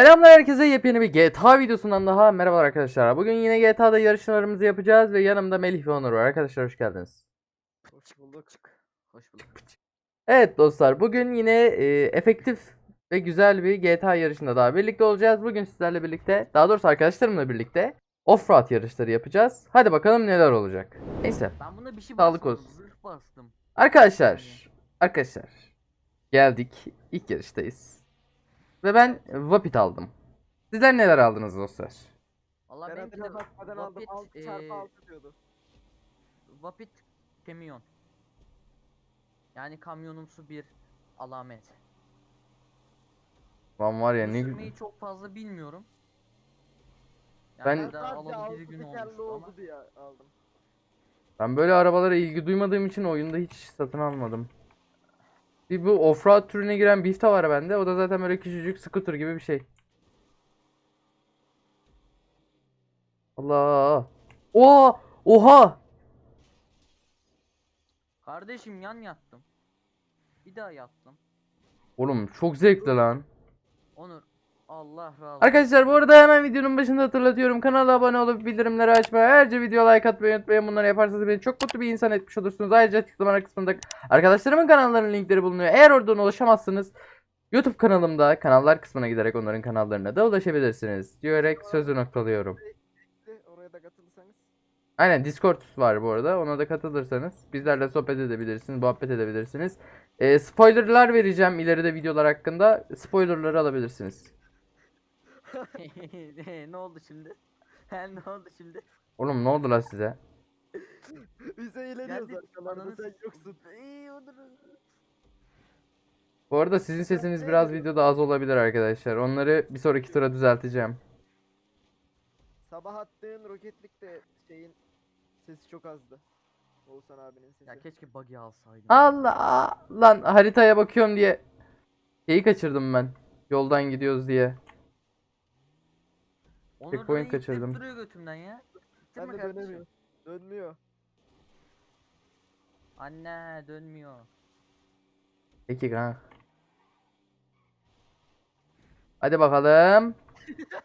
Selamlar herkese yepyeni bir GTA videosundan daha merhabalar arkadaşlar. Bugün yine GTA'da yarışmalarımızı yapacağız ve yanımda Melih ve Onur var. Arkadaşlar hoş geldiniz. Hoş bulduk. Hoş bulduk. Evet dostlar bugün yine e, efektif ve güzel bir GTA yarışında daha birlikte olacağız. Bugün sizlerle birlikte daha doğrusu arkadaşlarımla birlikte Offroad yarışları yapacağız. Hadi bakalım neler olacak. Neyse Ben buna bir şey Sağlık basmadım, olsun. Zırh bastım. arkadaşlar arkadaşlar geldik ilk yarıştayız. Ve ben Vapit aldım. Sizler neler aldınız dostlar? Valla Ben de bakmadan aldım. Vapit, 6 çarpı eee, 6 diyordu. Vapit kamyon. Yani kamyonumsu bir alamet. Lan var ya ne sürmeyi çok fazla bilmiyorum. Yani Ben- daha Sadece alalı 6 bir gün olmuştu ama. diye aldım. Ben böyle arabalara ilgi duymadığım için oyunda hiç satın almadım. Bir bu offroad türüne giren Bifta var bende. O da zaten böyle küçücük scooter gibi bir şey. Allah. Oha! Oha! Kardeşim yan yattım. Bir daha yattım. Oğlum çok zevkli lan. Onur Allah razı olsun. Arkadaşlar bu arada hemen videonun başında hatırlatıyorum. Kanala abone olup bildirimleri açmayı, ayrıca video like atmayı unutmayın. Bunları yaparsanız beni çok mutlu bir insan etmiş olursunuz. Ayrıca açıklama kısmında arkadaşlarımın kanallarının linkleri bulunuyor. Eğer oradan ulaşamazsınız YouTube kanalımda kanallar kısmına giderek onların kanallarına da ulaşabilirsiniz. Diyerek sözü noktalıyorum. Oraya da katılırsanız. Aynen Discord var bu arada. Ona da katılırsanız bizlerle sohbet edebilirsiniz, muhabbet edebilirsiniz. Ee, spoilerlar vereceğim ileride videolar hakkında. Spoilerları alabilirsiniz. ne oldu şimdi? He, ne oldu şimdi? Oğlum ne oldu lan size? Biz eğleniyoruz arkalarda ananı sen s- yoksun. İyi, Onur. Bu arada sizin sesiniz biraz videoda az olabilir arkadaşlar. Onları bir sonraki tura düzelteceğim. Sabah attığın roketlik de şeyin sesi çok azdı. Oğuzhan abinin sesi. Ya keşke buggy alsaydım. Allah lan haritaya bakıyorum diye şeyi kaçırdım ben. Yoldan gidiyoruz diye. Onur checkpoint da ittirip kaçırdım. duruyor götümden ya. ben İttirme de kardeşim. dönemiyor. Dönmüyor. Anne dönmüyor. Peki kanka. Hadi bakalım.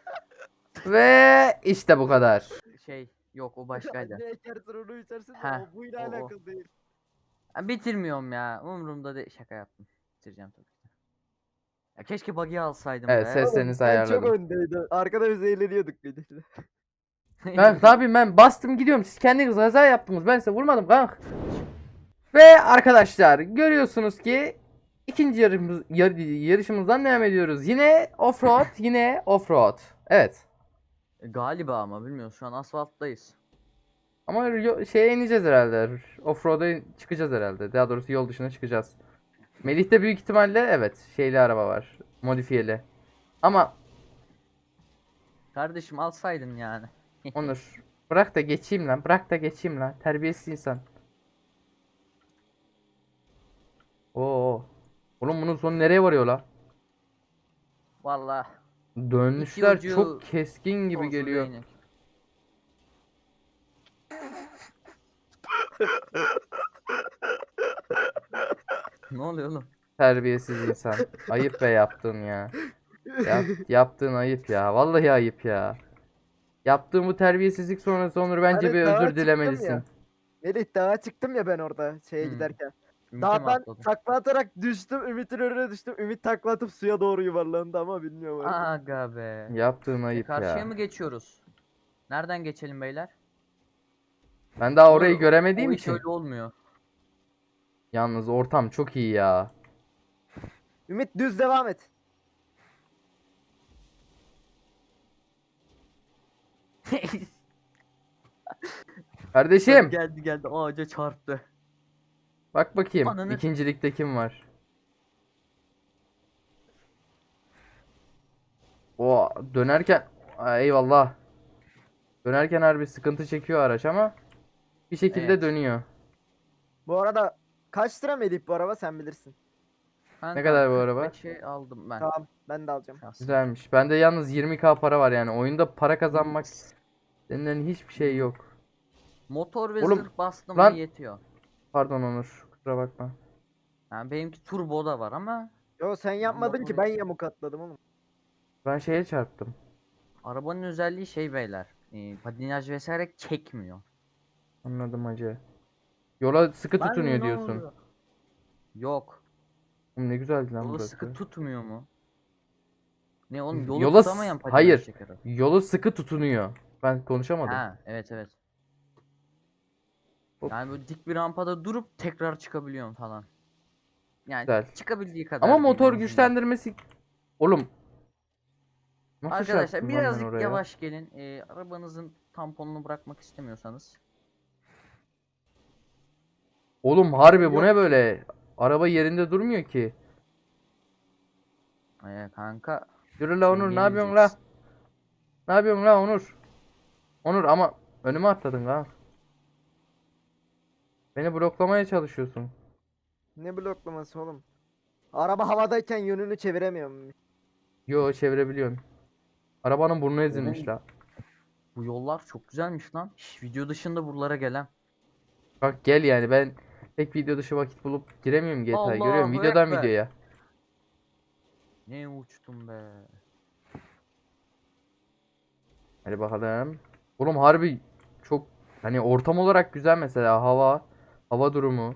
Ve işte bu kadar. Şey yok o başkaydı. ne ekersin onu içersin de Heh, o buyla o, o. alakalı değil. Ben bitirmiyorum ya. Umurumda değil. Şaka yaptım. Bitireceğim tabii. Ya keşke buggy alsaydım Evet, be. ses- Seslerinizi Oğlum, çok ayarladım. öndeydin. Arkada biz eğleniyorduk bir de. Ben ne yapayım ben bastım gidiyorum. Siz kendiniz kaza yaptınız. Ben size vurmadım kanka. Ve arkadaşlar görüyorsunuz ki ikinci yarışımız, yar- yarışımızdan devam ediyoruz. Yine offroad, yine offroad. Evet. Galiba ama bilmiyorum. Şu an asfalttayız. Ama yo- şeye ineceğiz herhalde. Offroad'a çıkacağız herhalde. Daha doğrusu yol dışına çıkacağız. Melih'te büyük ihtimalle evet şeyli araba var. Modifiyeli. Ama Kardeşim alsaydın yani. Onur bırak da geçeyim lan. Bırak da geçeyim lan. Terbiyesiz insan. Oo. Oğlum bunun sonu nereye varıyor la? Vallahi. Dönüşler ucu çok keskin gibi sonsuz geliyor. değnek. ne oluyor oğlum? Terbiyesiz insan. Ayıp be yaptın ya. Yap, yaptığın ayıp ya. Vallahi ayıp ya. Yaptığın bu terbiyesizlik sonrası Onur bence Hani bir özür dilemelisin. Melih dağa çıktım ya ben orada şeye Hmm. giderken. Dağdan takla atarak düştüm. Ümit'in önüne düştüm. Ümit takla atıp suya doğru yuvarlandı ama bilmiyorum artık. Aga be. Yaptığın E, ayıp Karşıya ya. mı geçiyoruz? Nereden geçelim beyler? Ben daha orayı O- göremediğim o iş için. öyle olmuyor. Yalnız ortam çok iyi ya. Ümit düz devam et. Kardeşim geldi geldi ağaca çarptı. bak bakayım Ananı- ikincilikte kim var? O dönerken Aa, eyvallah. Dönerken harbi sıkıntı çekiyor araç ama bir şekilde Evet. dönüyor. Bu arada kaç lira Melih bu araba sen bilirsin. Ben Ne kadar bu araba? 45'e şey aldım ben. Tamam ben de alacağım. Güzelmiş. Bende yalnız 20k para var yani. Oyunda para kazanmak denilen hiçbir şey yok. Motor ve Oğlum, zırh bastım lan- yetiyor. Pardon Onur. Kusura bakma. Yani benimki turbo da var ama Yo sen yapmadın ki ben yamuk atladım oğlum. Ben şeye çarptım. Arabanın özelliği şey beyler. E, patinaj vesaire çekmiyor. Anladım hacı. Yola sıkı Lan tutunuyor ne diyorsun. Yok. Oğlum ne güzeldi lan Yolu burası. sıkı tutmuyor mu? Ne oğlum yolu Yola s- tutamayan patinaj hayır. çeker. Yolu sıkı tutunuyor. Ben konuşamadım. Ha evet evet. Hop. Yani böyle dik bir rampada durup tekrar çıkabiliyorum falan. Yani Güzel. çıkabildiği kadar. Ama diyeyim en motor azından. güçlendirmesi... Oğlum. Nasıl Arkadaşlar çarptım lan ben birazcık oraya? yavaş gelin. Ee, arabanızın tamponunu bırakmak istemiyorsanız. Oğlum harbi bu Yok. ne böyle? Araba yerinde durmuyor ki. Ee, kanka Yürü la Onur ne yapıyorsun la? Ne yapıyorsun la Onur? Onur ama önüme atladın la. Beni bloklamaya çalışıyorsun. Ne bloklaması oğlum? Araba havadayken yönünü çeviremiyorum. Yo çevirebiliyorsun. Arabanın burnu ezilmiş Oğlum. la. bu yollar çok güzelmiş lan. Şş, video dışında buralara gelen. Bak gel yani ben pek video dışı vakit bulup giremiyorum GTA'ya görüyorum videodan Ekber. videoya. Ne uçtum be. Hadi bakalım. Oğlum harbi çok hani ortam olarak güzel mesela hava, hava durumu,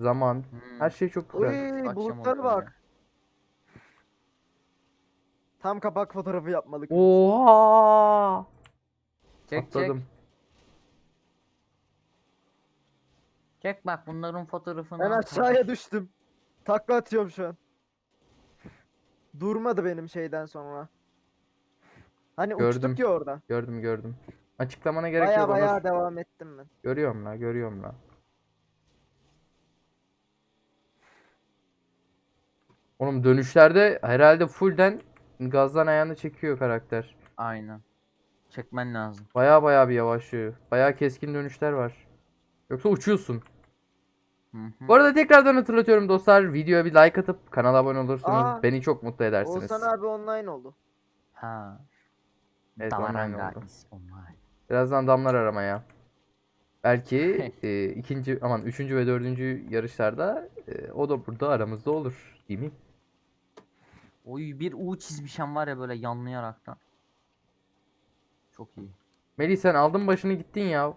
zaman, Hmm, her şey çok güzel. Oy bulutlara bak. Tam kapak fotoğrafı yapmalık. Oha! Çek Atladım. çek. Çek bak bunların fotoğrafını. Ben al, aşağıya düştüm. Takla atıyorum şu an. Durmadı benim şeyden sonra. Hani Gördüm. uçtuk ya orada. Gördüm gördüm. Açıklamana gerek Baya yok baya Onur. devam ettim ben. Görüyorum la, görüyorum la. Oğlum dönüşlerde herhalde fullden gazdan ayağını çekiyor karakter. Aynen. Çekmen lazım. Baya baya bir yavaşlıyor. Baya keskin dönüşler var. Yoksa uçuyorsun. Hı hı. Bu arada tekrardan hatırlatıyorum dostlar. Videoya bir like atıp kanala abone olursunuz. Aa, beni çok mutlu edersiniz. Oğuzhan abi online oldu. Ha. Evet, online oldu. online. Birazdan damlar aramaya. Belki e, ikinci aman üçüncü ve dördüncü yarışlarda e, o da burada aramızda olur. Değil mi? Oy bir U çizmişem var ya böyle yanlayaraktan. Çok iyi. Melih sen aldın başını gittin ya.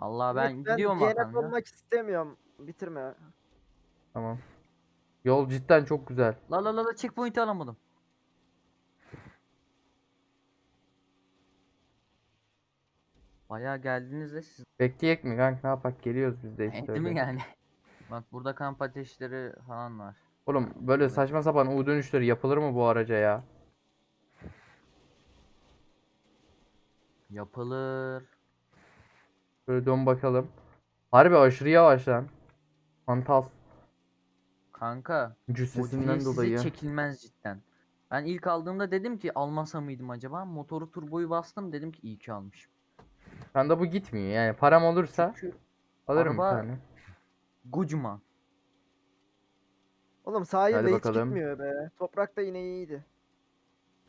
Vallahi ben Evet, gidiyorum DNF bakalım ya. olmak istemiyorum. Bitirme. Tamam. Yol cidden çok güzel. La la la la checkpoint'i alamadım. Bayağı geldiniz de siz Bekleyek mi kanka? Ne yapak? Geliyoruz biz de işte değil mi öyle. yani? Bak burada kamp ateşleri falan var. Oğlum böyle saçma sapan U dönüşleri yapılır mı bu araca ya? Yapılır. Böyle dön bakalım. Harbi aşırı yavaş lan. Hantal. Kanka Cüssesinden dolayı. çekilmez cidden. Ben ilk aldığımda dedim ki almasa mıydım acaba? Motoru turboyu bastım dedim ki iyi ki almışım. Şu anda bu gitmiyor yani. Param olursa Çünkü alırım bir tane. Gucuma. Oğlum sahilde Hadi hiç bakalım. gitmiyor be. Toprakta yine iyiydi.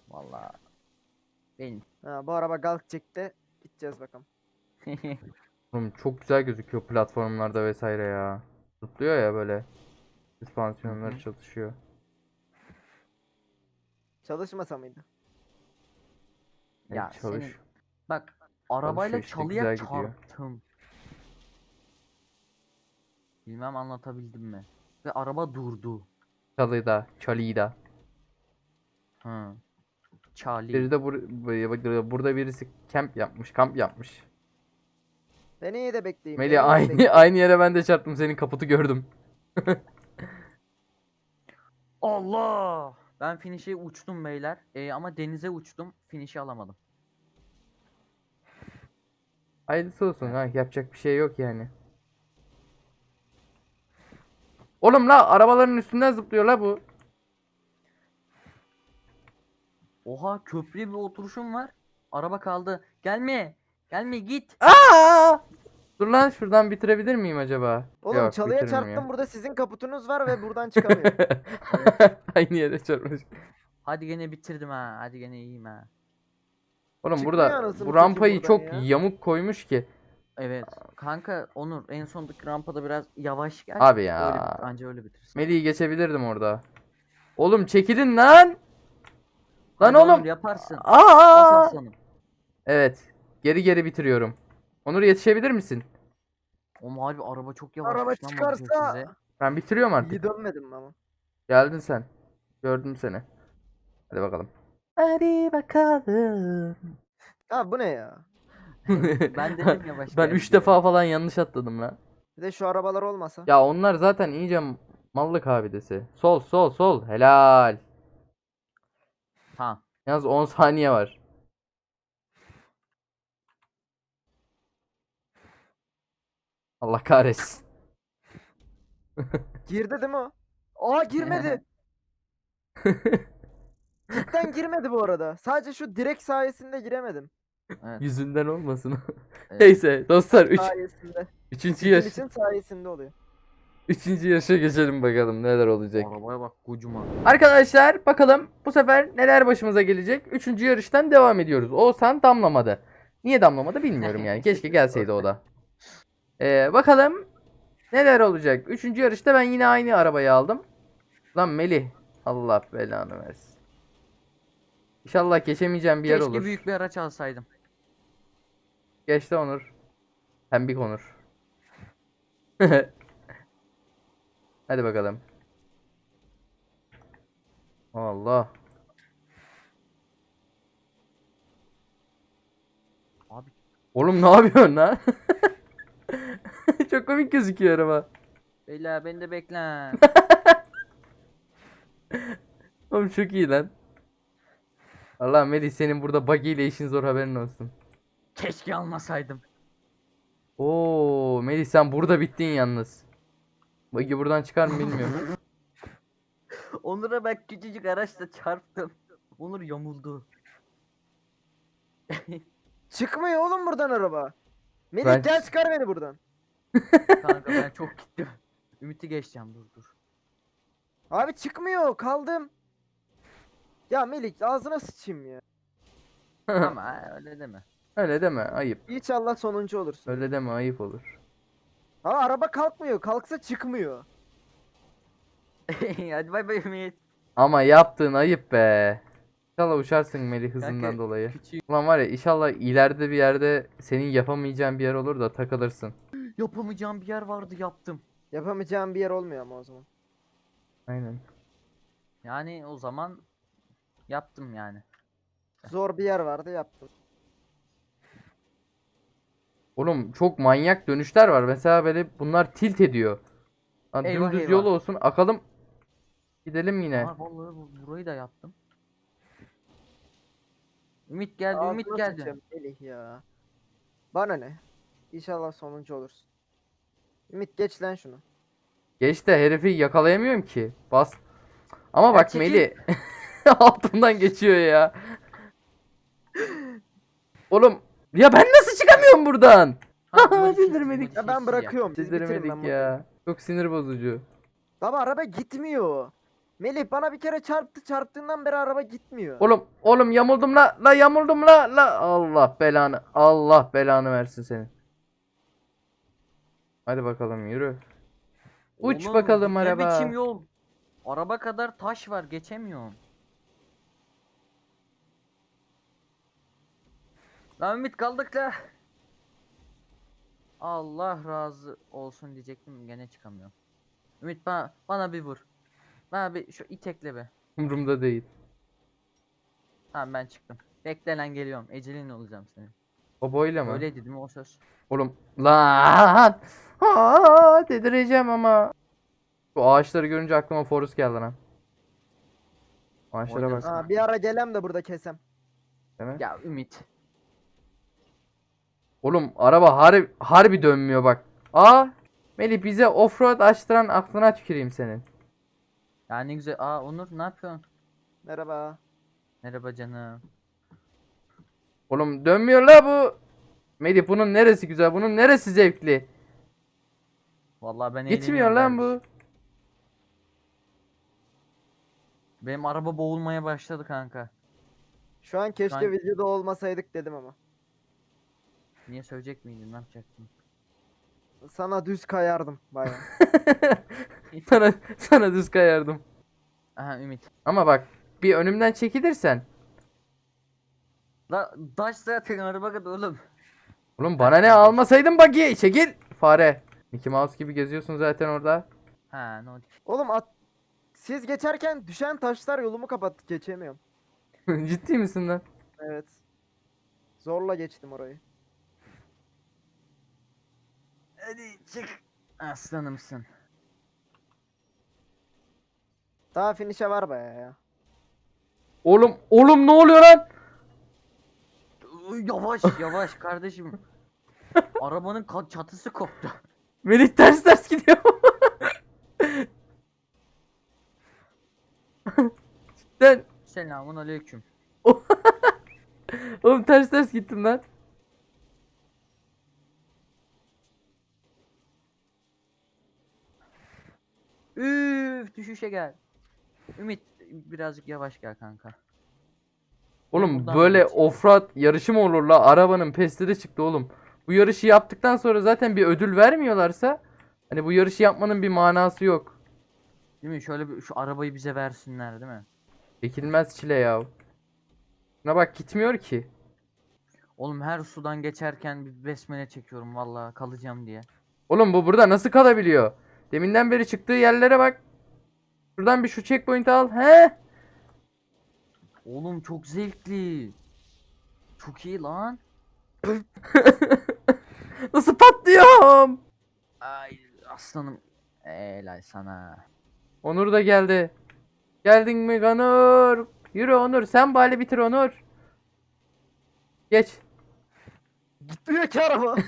Vallahi benim. Ha, bu araba galk çekti. Gideceğiz bakalım. Oğlum çok güzel gözüküyor platformlarda vesaire ya. Zıplıyor ya böyle. Süspansiyonları çalışıyor. Çalışmasa mıydı? Ya çalış. senin- Bak arabayla işte, çalıya güzel gidiyor. çarptım. Bilmem anlatabildim mi? Ve araba durdu. Çalıda, çalıda. Hı. Charlie. Biri de bur- bu- burada birisi kamp yapmış, kamp yapmış. Ben iyi de bekleyeyim. Melih de aynı bekleyin. aynı yere ben de çarptım. Senin kaputu gördüm. Allah! Ben finish'e uçtum beyler. Ee, ama denize uçtum. Finish'i alamadım. Hayırlısı olsun kanka yapacak bir şey yok yani. Oğlum la arabaların üstünden zıplıyor la bu. Oha köprüye bir oturuşum var. Araba kaldı. Gelme. Gelme git. Aa! Dur lan şuradan bitirebilir miyim acaba? Oğlum Yok, çalıya çarptım. Burada sizin kaputunuz var ve buradan çıkamıyorum. Aynı yere çarpmış. Hadi gene bitirdim ha. Hadi gene iyiyim ha. Oğlum Çıkmıyor burada anasını bu satayım rampayı buradan çok ya. yamuk koymuş ki. Evet. Kanka Onur en sondaki rampada biraz yavaş gel. Abi Öyle ya. bit- anca öyle bitirsin. Melih'i geçebilirdim orada. Oğlum çekilin lan. Lan Hadi oğlum. yaparsın. Bas Aa! aslanım. Evet. Geri geri bitiriyorum. Onur yetişebilir misin? Oğlum harbi araba çok yavaş. Araba çıkarsa Ben bitiriyorum artık. iyi dönmedim ama. Geldin sen. Gördüm seni. Hadi bakalım. Hadi bakalım. Ha bu ne ya? Ben dedim yavaş Ben gel 3 diye. defa falan yanlış atladım lan. Bir de şu arabalar olmasa. Ya onlar zaten iyice mallık abidesi. Sol sol sol. Helal. Tamam. Yalnız 10 saniye var. Allah kahretsin. Girdi değil mi o? Aa girmedi. Cidden girmedi bu arada. Sadece şu direk sayesinde giremedim. Evet. Yüzünden olmasın. Evet. Neyse dostlar 3. Sayesinde. Üçüncü yaş. için sayesinde oluyor. Üçüncü yaşa geçelim bakalım neler olacak. Arabaya bak kocaman. Arkadaşlar bakalım bu sefer neler başımıza gelecek. Üçüncü yarıştan devam ediyoruz. Oğuzhan damlamadı. Niye damlamadı bilmiyorum yani. Keşke gelseydi o da. Ee, bakalım neler olacak. Üçüncü yarışta ben yine aynı arabayı aldım. Lan Melih. Allah belanı versin. İnşallah geçemeyeceğim bir yer Keşke olur. büyük bir araç alsaydım. Geçti Onur. Pembik Onur. Hadi bakalım. Allah. Abi Oğlum ne yapıyorsun lan? Çok komik gözüküyor araba. beyler beni de bekle. Oğlum çok iyi lan. Allah Melih senin burada buggy ile işin zor haberin olsun. Keşke almasaydım. Oo Melih sen burada bittin yalnız. Buggy buradan çıkar mı bilmiyorum. Onur'a ben küçücük araçla çarptım. Onur yamuldu. Çıkmıyor oğlum buradan araba. Melih Ben- gel çıkar beni buradan. Kanka ben çok gittim. Ümit'i geçeceğim dur dur. Abi çıkmıyor kaldım. Ya Melih ağzına sıçayım ya. Ama öyle deme. Öyle deme ayıp. İnşallah sonuncu olursun. Öyle deme ayıp olur. Ama araba kalkmıyor. Kalksa çıkmıyor. Hadi bay bay Ümit. Ama yaptığın ayıp be. İnşallah uçarsın Melih hızından Kanka, dolayı. Küçük. Ulan var ya inşallah ileride bir yerde senin yapamayacağın bir yer olur da takılırsın. Yapamayacağım bir yer vardı yaptım. Yapamayacağım bir yer olmuyor ama o zaman. Aynen. Yani o zaman yaptım yani. Zor bir yer vardı yaptım. Oğlum çok manyak dönüşler var. Mesela böyle bunlar tilt ediyor. Lan Eyvah, dümdüz eyvah. yol olsun akalım. Gidelim yine. Aa, vallahi bu- burayı da yaptım. Ümit geldi, Ağzına Ümit geldi. sıçayım Melih ya. Bana ne? İnşallah sonuncu olursun. Ümit geç lan şunu. Geç de herifi yakalayamıyorum ki. Bas. Ama bak çekil. Melih altından geçiyor ya. Oğlum ya ben nasıl çıkamıyorum buradan? Bildirmedik. Ya ben bırakıyorum. Buradayım. ya. Çok sinir bozucu. Baba araba gitmiyor. Melih bana bir kere çarptı. Çarptığından beri araba gitmiyor. Oğlum oğlum yamuldum la la yamuldum la la Allah belanı Allah belanı versin senin. Hadi bakalım yürü. Uç Oğlum, bakalım bu araba. Ne biçim yol? Araba kadar taş var geçemiyorum. Lan Ümit kaldık la. Allah razı olsun diyecektim gene çıkamıyorum. Ümit bana, bana bir vur. Bana bir şu itekle be. Umurumda değil. Tamam ben çıktım. Bekle lan geliyorum. Ecelin olacağım senin. O boyla mı? Öyleydi değil mi o söz? Oğlum lan. Aa, dedireceğim ama. Bu ağaçları görünce aklıma Forrest geldi lan. Ağaçlara bak. Bir ara gelem de burada kesem. Değil mi? Ya Ümit. Oğlum araba harbi, harbi dönmüyor bak. Aa Melih bize offroad açtıran aklına tüküreyim senin. Ya ne güzel. Aa Onur ne yapıyorsun? Merhaba. Merhaba canım. Oğlum dönmüyor la bu. Melih bunun neresi güzel? Bunun neresi zevkli? Vallahi ben Gitmiyor lan bu. Benim araba boğulmaya başladı kanka. Şu an keşke an- videoda olmasaydık dedim ama. Niye söyleyecek miydin? Ne yapacaktın? Sana düz kayardım bayağı. sana sana düz kayardım. Aha Ümit. Ama bak bir önümden çekilirsen La daş zaten araba kadar oğlum. Oğlum bana ne almasaydın buggy'i çekil. Fare. Mickey Mouse gibi geziyorsun zaten orada. Ha ne oldu? Oğlum at siz geçerken düşen taşlar yolumu kapattı geçemiyorum. Ciddi misin lan? Evet. Zorla geçtim orayı. Hadi çık. Aslanımsın. Daha finish'e var baya ya. Oğlum oğlum ne oluyor lan? Yavaş yavaş kardeşim. Arabanın ka- çatısı koptu. Melih ters ters gidiyor. Cidden. Selamun aleyküm. Oğlum ters ters gittim lan. Üf düşüşe gel. Ümit birazcık yavaş gel kanka. Oğlum buradan böyle geçeyim. offroad yarışı mı olur la? Arabanın pestleri çıktı oğlum. Bu yarışı yaptıktan sonra zaten bir ödül vermiyorlarsa hani bu yarışı yapmanın bir manası yok. Değil mi? Şöyle bir şu arabayı bize versinler değil mi? Çekilmez çile ya. Buna bak gitmiyor ki. Oğlum her sudan geçerken bir besmele çekiyorum vallahi kalacağım diye. Oğlum bu burada nasıl kalabiliyor? Deminden beri çıktığı yerlere bak. Şuradan bir şu checkpoint'i al. He? Oğlum çok zevkli. Çok iyi lan. Nasıl patlıyorum? Ay aslanım. Helal sana. Onur da geldi. Geldin mi Onur? Yürü Onur. Sen bari bitir Onur. Geç. Gitmiyor ki araba.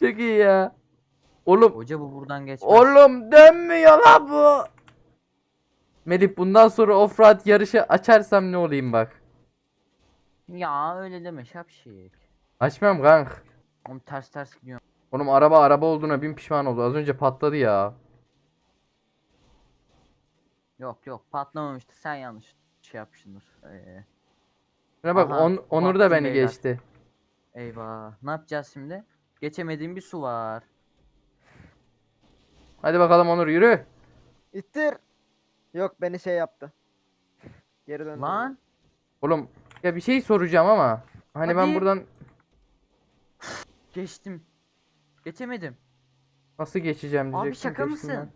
Çok iyi ya. Oğlum. Hoca bu buradan geçmez. Oğlum dönmüyor la bu. Melih bundan sonra offroad yarışı açarsam ne olayım bak. Ya öyle deme şapşik. Açmam kank. Oğlum ters ters gidiyor. Oğlum araba araba olduğuna bin pişman oldu. Az önce patladı ya. Yok yok patlamamıştı sen yanlış şey yapmışsındır. Ee, Şuna bak Aha, On- Onur da beni beyler. geçti. eyvah ne yapacağız şimdi? Geçemediğim bir su var. Hadi bakalım Onur yürü. İttir. Yok beni şey yaptı. Geri döndü. Lan Oğlum ya bir şey soracağım ama. Hani ben Hadi. buradan geçtim. Geçemedim. nasıl geçeceğim Abi diyecektim. şaka geçtim mısın?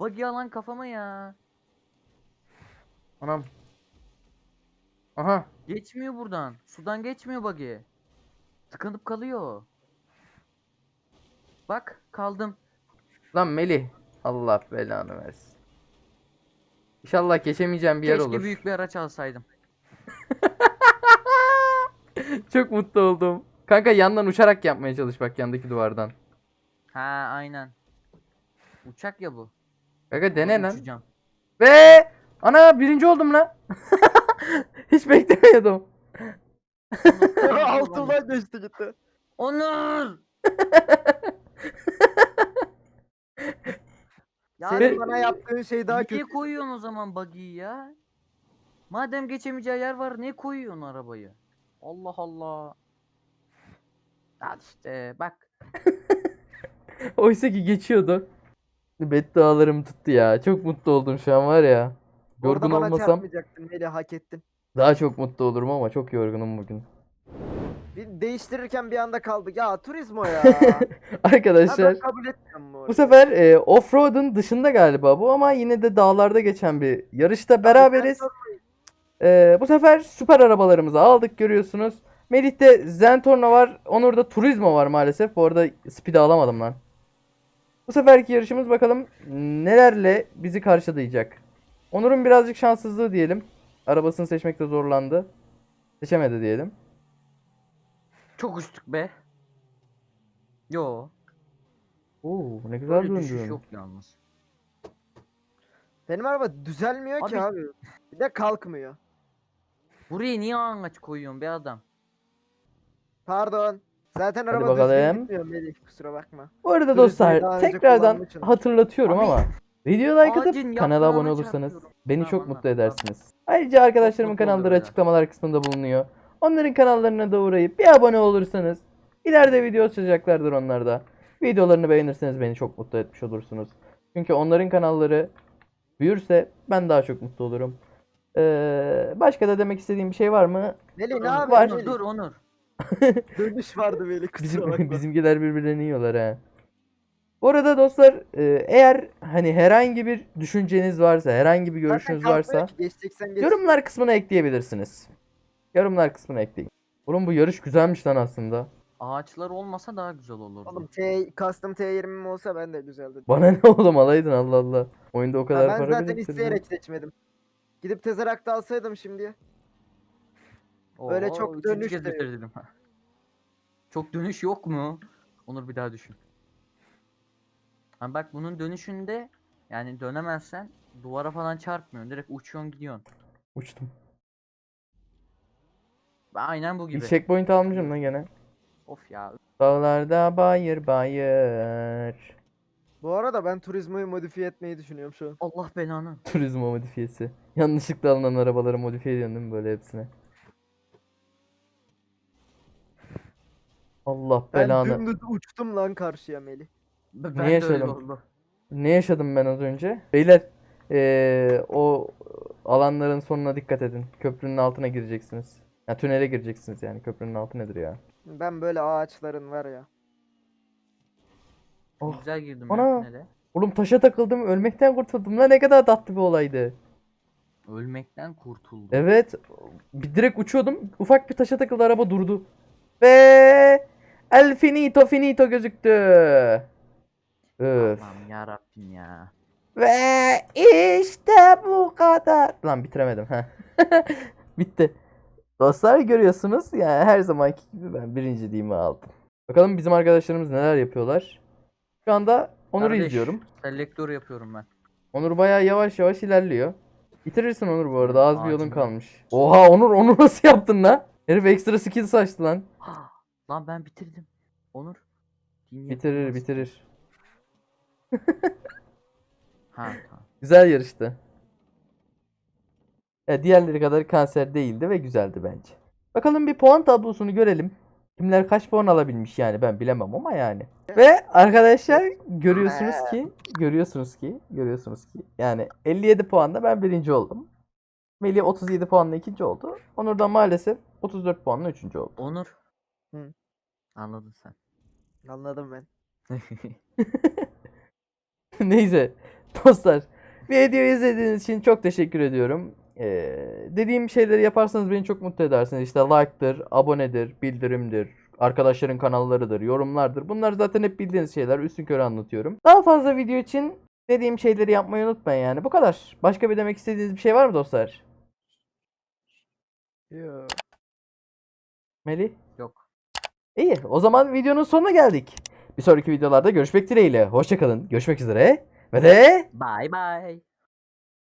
Buggy alan kafama ya. ben. Anam. Aha. Geçmiyor buradan. Sudan geçmiyor buggy. Tıkanıp kalıyor. Bak kaldım. Lan Melih. Allah belanı versin. İnşallah geçemeyeceğim bir yer Keşke olur. büyük bir araç alsaydım. Çok mutlu oldum. Kanka yandan uçarak yapmaya çalış bak yandaki duvardan. Ha aynen. Uçak ya bu. Kanka dene lan. Uçacağım. Ve ana birinci oldum lan. Hiç beklemiyordum. Altından geçti gitti. Onur! ya Senin bana yaptığın şey daha niye kötü. koyuyorsun o zaman buggy'yi ya? Madem geçemeyeceği yer var niye koyuyorsun arabayı? Allah Allah. Al işte bak. Oysa ki geçiyordu. Beddualarım tuttu ya. Çok mutlu oldum şu an var ya. Orada Yorgun bana olmasam çarpmayacaktın Melih hak ettin. daha çok mutlu olurum ama çok yorgunum bugün. Bir değiştirirken bir anda kaldık. Ya turizmo ya. Arkadaşlar ben kabul etmiyorum bu bu arada. sefer e, offroad'un dışında galiba bu ama yine de dağlarda geçen bir yarışta beraberiz. E, bu sefer süper arabalarımızı aldık görüyorsunuz. Melih'te Zentorno var. Onur'da Turismo var maalesef. Bu arada Speed'i alamadım lan. Bu seferki yarışımız bakalım nelerle bizi karşılayacak. Onur'un birazcık şanssızlığı diyelim. Arabasını seçmekte zorlandı. Seçemedi diyelim. Çok uçtuk be. Yo. Oo ne güzel Böyle düşüş döndün. yok yalnız. Benim araba düzelmiyor ki Abi- abi. Bir de kalkmıyor. Buraya niye ağaç koyuyorsun be adam? Pardon. Zaten Hadi araba düzgün bakalım. gitmiyor Melih kusura bakma. Bu arada Turizmo'yu dostlar önce tekrardan hatırlatıyorum Abi, ama videoya like ağacın atıp kanala yaprağına abone olursanız çarpıyorum. beni Tamam, çok anladım, mutlu tamam. edersiniz. Ayrıca arkadaşlarımın mutlu kanalları olurum açıklamalar kısmında bulunuyor. Onların kanallarına da uğrayıp bir abone olursanız ileride video açacaklardır onlar da. Videolarını beğenirseniz beni çok mutlu etmiş olursunuz. Çünkü onların kanalları büyürse ben daha çok mutlu olurum. Ee, başka da demek istediğim bir şey var mı? Melih ne yapıyorsun? Var. Onur, dur Onur. Dönüş vardı Melih kusura Bizim bakma. bizimkiler birbirlerini yiyorlar ha. Bu arada dostlar e, eğer hani herhangi bir düşünceniz varsa, herhangi bir Zaten görüşünüz kalkmıyor varsa ki, Geçeceksen geç. yorumlar kısmına ekleyebilirsiniz. Yorumlar kısmına ekleyin. Oğlum bu yarış güzelmiş lan aslında. Ağaçlar olmasa daha güzel olurdu. Oğlum T, custom T20'm olsa ben de güzeldi. Bana ne oğlum alaydın Allah Allah. Oyunda o Ha, kadar ben para zaten biriktirdim. isteyerek seçmedim. Gidip Tezerak'ta alsaydım şimdiye. Böyle çok üçüncü dönüş kez de- bitirdim. Çok dönüş yok mu? Onur bir daha düşün. Ha bak bunun dönüşünde yani dönemezsen duvara falan çarpmıyorsun. Direkt uçuyorsun gidiyorsun. Uçtum. Aynen bu Bir gibi. checkpoint almışım lan gene. Of ya. Dağlarda bayır bayır. Bu arada ben turizmayı modifiye etmeyi düşünüyorum şu an. Allah belanı. Turizm modifiyesi. Yanlışlıkla alınan arabaları modifiye ediyorsun değil mi böyle hepsine? Allah Ben belanı. dümdüz uçtum lan karşıya Melih. Ben de öyle yaşadım? oldu. Ne yaşadım ben az önce? Beyler eee, o alanların sonuna dikkat edin. Köprünün altına gireceksiniz. Ya tünele gireceksiniz yani. Köprünün altı nedir ya? Ben böyle ağaçların var ya. Oh. Güzel girdim Ana. ya tünele. Oğlum taşa takıldım. Ölmekten kurtuldum. Lan ne kadar tatlı bir olaydı. Ölmekten kurtuldum. Evet. Bir direkt uçuyordum. Ufak bir taşa takıldı. Araba durdu. Ve El finito finito gözüktü. Öf. Allah'ım yarabbim ya. Ve işte bu kadar. Lan bitiremedim. Heh. Bitti. Dostlar görüyorsunuz yani her zamanki gibi ben birinciliğimi aldım. Bakalım bizim arkadaşlarımız neler yapıyorlar. Şu anda Onur'u Kardeş, izliyorum. Selektör yapıyorum ben. Onur bayağı yavaş yavaş ilerliyor. Bitirirsin Onur bu arada az bir yolun kalmış. Oha Onur onu nasıl yaptın lan? Herif ekstra skill saçtı lan. Lan ben bitirdim. Onur. din Bitirir bitirir. Ha tamam. Güzel yarıştı. Ya diğerleri kadar kanser değildi ve güzeldi bence. Bakalım bir puan tablosunu görelim. Kimler kaç puan alabilmiş yani ben bilemem ama yani. Ve arkadaşlar görüyorsunuz ki görüyorsunuz ki görüyorsunuz ki yani 57 puanla ben birinci oldum. Melih 37 puanla ikinci oldu. Onur da maalesef 34 puanla üçüncü oldu. Onur. Hı. Anladın sen. Anladım ben. Neyse dostlar videoyu izlediğiniz için çok teşekkür ediyorum. Ee, dediğim şeyleri yaparsanız beni çok mutlu edersiniz. İşte like'tır, abonedir, bildirimdir, arkadaşların kanallarıdır, yorumlardır. Bunlar zaten hep bildiğiniz şeyler. Üstün körü anlatıyorum. Daha fazla video için dediğim şeyleri yapmayı unutmayın yani. Bu kadar. Başka bir demek istediğiniz bir şey var mı dostlar? Yo. Melih? Yok. İyi. O zaman videonun sonuna geldik. Bir sonraki videolarda görüşmek dileğiyle. Hoşçakalın. Görüşmek üzere. Ve de Bye bye.